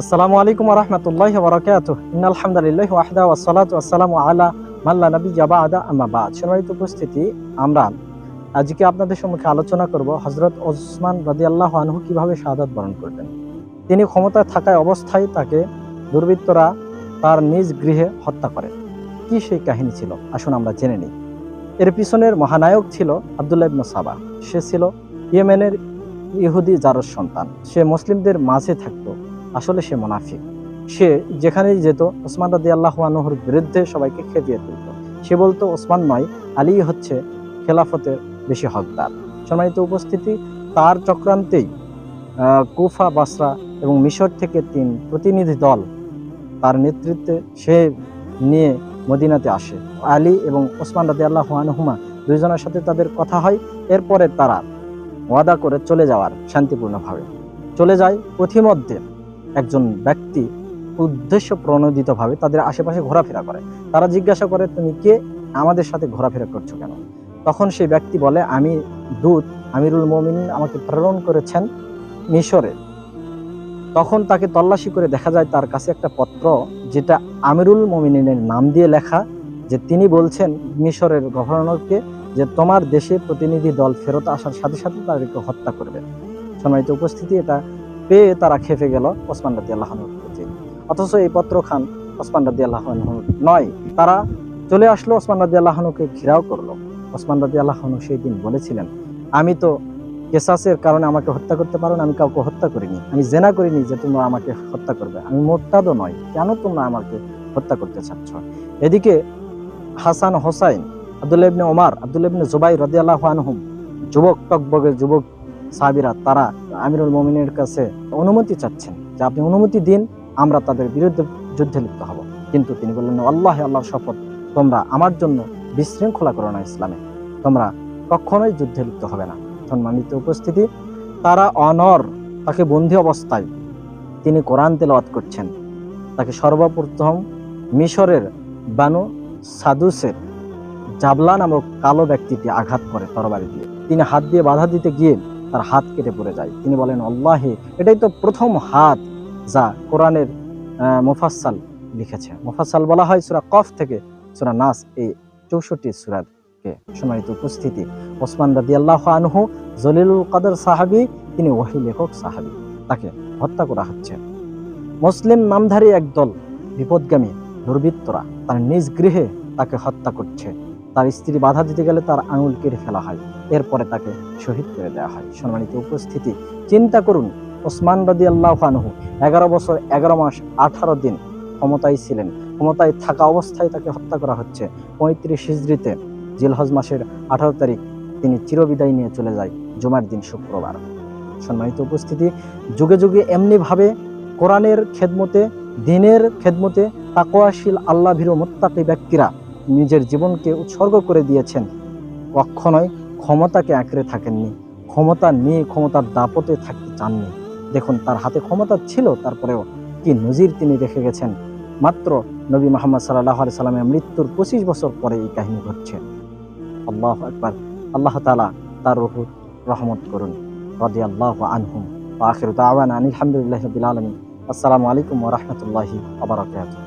আসসালামু আলাইকুম রহমতুল্লাহ বরকাত আলহামদুলিল্লাহ ওয়াহদা ওয়াসালাত ওয়াসালামু আলা মাল্লা নবী জাবা আদা আম্মা বাদ। সম্মানিত উপস্থিতি, আমরা আজকে আপনাদের সম্মুখে আলোচনা করব হজরত ওসমান রাদি আল্লাহ আনহু কীভাবে শাহাদাত বরণ করবেন। তিনি ক্ষমতায় থাকায় অবস্থায় তাকে দুর্বৃত্তরা তার নিজ গৃহে হত্যা করে কি সেই কাহিনী ছিল? আসুন আমরা জেনে নিই। এর পিছনের মহানায়ক ছিল আবদুল্লাহ ইবনু সাবা। সে ছিল ইয়েমেনের ইহুদি জারস সন্তান। সে মুসলিমদের মাঝে থাকতো। আসলে সে মোনাফিক। সে যেখানেই যেত, ওসমান রাদি আল্লাহ আনহুর বিরুদ্ধে সবাইকে খেপিয়ে তুলত। সে বলতো, ওসমান নয়, আলী হচ্ছে খেলাফতের বেশি হকদার। সম্মানিত উপস্থিতি, তার চক্রান্তেই কুফা, বাসরা এবং মিশর থেকে তিন প্রতিনিধি দল তার নেতৃত্বে সে নিয়ে মদিনাতে আসে। আলী এবং ওসমান রাদি আল্লাহ দুইজনের সাথে তাদের কথা হয়। এরপরে তারা ওয়াদা করে চলে যাওয়ার শান্তিপূর্ণভাবে। চলে যায় পথিমধ্যে। একজন ব্যক্তি উদ্দেশ্য প্রণোদিতভাবে তাদের আশেপাশে ঘোরাফেরা করে। তারা জিজ্ঞাসা করে, তুমি কে? আমাদের সাথে ঘোরাফেরা করছ কেন? তখন সেই ব্যক্তি বলে, আমি দূত, আমিরুল মমিন আমাকে প্রেরণ করেছেন মিশরে। তখন তাকে তল্লাশি করে দেখা যায় তার কাছে একটা পত্র, যেটা আমিরুল মমিনের নাম দিয়ে লেখা, যে তিনি বলছেন মিশরের গভর্নরকে যে তোমার দেশে প্রতিনিধি দল ফেরত আসার সাথে সাথে তাদেরকে হত্যা করবে। সম্মানিত উপস্থিতি, এটা পেয়ে তারা খেপে গেল ওসমান রাদি আল্লাহনুর প্রতি। অথচ এই পত্র খান ওসমান রাদি আল্লাহনুর নয়, তারা চলে আসলো ওসমান রাদি আল্লাহনুকে ঘেরাও করল। ওসমান রাদি আল্লাহনু সেই দিন বলেছিলেন, আমি তো কেসাসের কারণে আমাকে হত্যা করতে পারো না, আমি কাউকে হত্যা করিনি। আমি জেনা করিনি যে তোমরা আমাকে হত্যা করবে। আমি মোরতাদও নয়, কেন তোমরা আমাকে হত্যা করতে চাচ্ছ? এদিকে হাসান হোসাইন, আব্দুল্লাহ ইবনে ওমার, আব্দুল্লাহ ইবনে জুবাই রাদিয়াল্লাহু আনহুম, যুবক টকবগের যুবক সাহাবীরা, তারা আমিরুল মোমিনের কাছে অনুমতি চাচ্ছেন যে আপনি অনুমতি দিন, আমরা তাদের বিরুদ্ধে যুদ্ধে লিপ্ত হব। কিন্তু তিনি বললেন, আল্লাহ, আল্লাহর শপথ, তোমরা আমার জন্য বিশৃঙ্খলা করো না ইসলামে। তোমরা কখনোই যুদ্ধে লিপ্ত হবে না। সম্মানিত উপস্থিতি, তারা অনর, তাকে বন্দি অবস্থায় তিনি কোরআন তেলাওয়াত করছেন। তাকে সর্বপ্রথম মিশরের বানু সাদুসের জাবলা নামক কালো ব্যক্তিটি আঘাত করে তরবারি দিয়ে। তিনি হাত দিয়ে বাধা দিতে গিয়ে তার হাত কেটে পড়ে যায়। তিনি বলেন আল্লাহে এটাই তো প্রথম হাত যা কোরআনের আহ, মুফাসসাল লিখেছে। মুফাসসাল বলা হয় সুরা কফ থেকে সুরা নাস এই চৌষট্টি সুরাকে সম্মানিত উপস্থিতি। ওসমান রাদি আল্লাহ আনহু জলিলুল কাদের সাহাবি তিনি ওহি লেখক সাহাবি তাকে হত্যা করা হচ্ছে। মুসলিম নামধারী একদল বিপদগামী দুর্বৃত্তরা তার নিজ গৃহে তাকে হত্যা করছে। তার স্ত্রী বাধা দিতে গেলে তার আঙুল কেটে ফেলা হয়। এরপরে তাকে শহীদ করে দেওয়া হয়। সম্মানিত উপস্থিতি, চিন্তা করুন, ওসমান রদি আল্লাহ আনহু এগারো বছর এগারো মাস আঠারো দিন ক্ষমতায় ছিলেন। ক্ষমতায় থাকা অবস্থায় তাকে হত্যা করা হচ্ছে। পঁয়ত্রিশ হিজড়িতে জিলহজ মাসের আঠারো তারিখ তিনি চিরবিদায় নিয়ে চলে যায়, জুমার দিন শুক্রবার। সম্মানিত উপস্থিতি, যুগে যুগে এমনিভাবে কোরআনের খেদমতে, দিনের খেদমতে তাকোয়াশীল আল্লাহ ভীর মোত্তাকি ব্যক্তিরা নিজের জীবনকে উৎসর্গ করে দিয়েছেন। কখনোই ক্ষমতাকে আঁকড়ে থাকেননি। ক্ষমতা নিয়ে ক্ষমতার দাপটে থাকতে চাননি। দেখুন, তার হাতে ক্ষমতা ছিল, তারপরেও কি নজির তিনি রেখে গেছেন। মাত্র নবী মোহাম্মদ সাল্লাহ আলি সাল্লামের মৃত্যুর পঁচিশ বছর পরে এই কাহিনী ঘটছে। আল্লাহ একবার আল্লাহ তালা তার রহু রহমত করুন। রদি আল্লাহ আনহুম আখির দাওয়ান আলহামদুলিল্লাহ রবিল আলমী আসসালামু আলাইকুম ওরহমতুল্লাহি আবরাকাতুহ